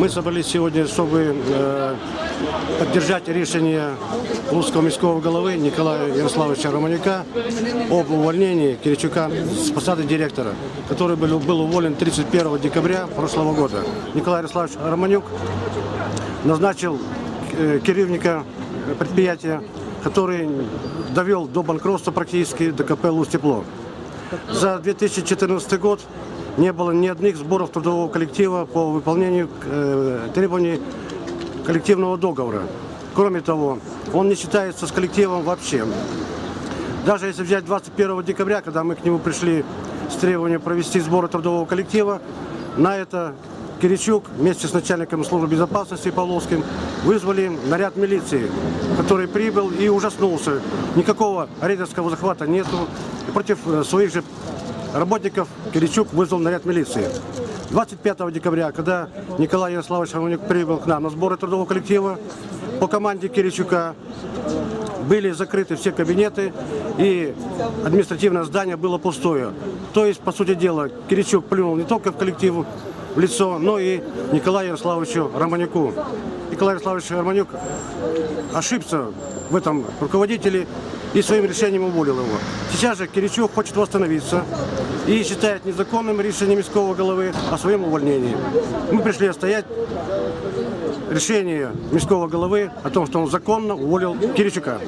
Мы собрались сегодня, чтобы э, поддержать решение русского міського головы Николая Ярославовича Романюка об увольнении Киричука с посады директора, который был, был уволен 31 декабря прошлого года. Николай Ярославович Романюк назначил э, керівника предприятия, который довел до банкротства практически до КП «Луз-Тепло». За 2014 год не было ни одних сборов трудового коллектива по выполнению э, требований коллективного договора. Кроме того, он не считается с коллективом вообще. Даже если взять 21 декабря, когда мы к нему пришли с требованием провести сборы трудового коллектива, на это Киричук вместе с начальником службы безопасности Павловским вызвали наряд милиции, который прибыл и ужаснулся. Никакого рейдерского захвата нету. Против э, своих же работников Киричук вызвал наряд милиции. 25 декабря, когда Николай Ярославович Романюк прибыл к нам на сборы трудового коллектива, по команде Киричука были закрыты все кабинеты и административное здание было пустое. То есть, по сути дела, Киричук плюнул не только в коллектив в лицо, но и Николаю Ярославовичу Романюку. Николай Ярославович Романюк ошибся в этом руководителе и своим решением уволил его. Сейчас же Киричук хочет восстановиться и считает незаконным решение міського головы о своем увольнении. Мы пришли отстоять решение міського головы о том, что он законно уволил Киричука.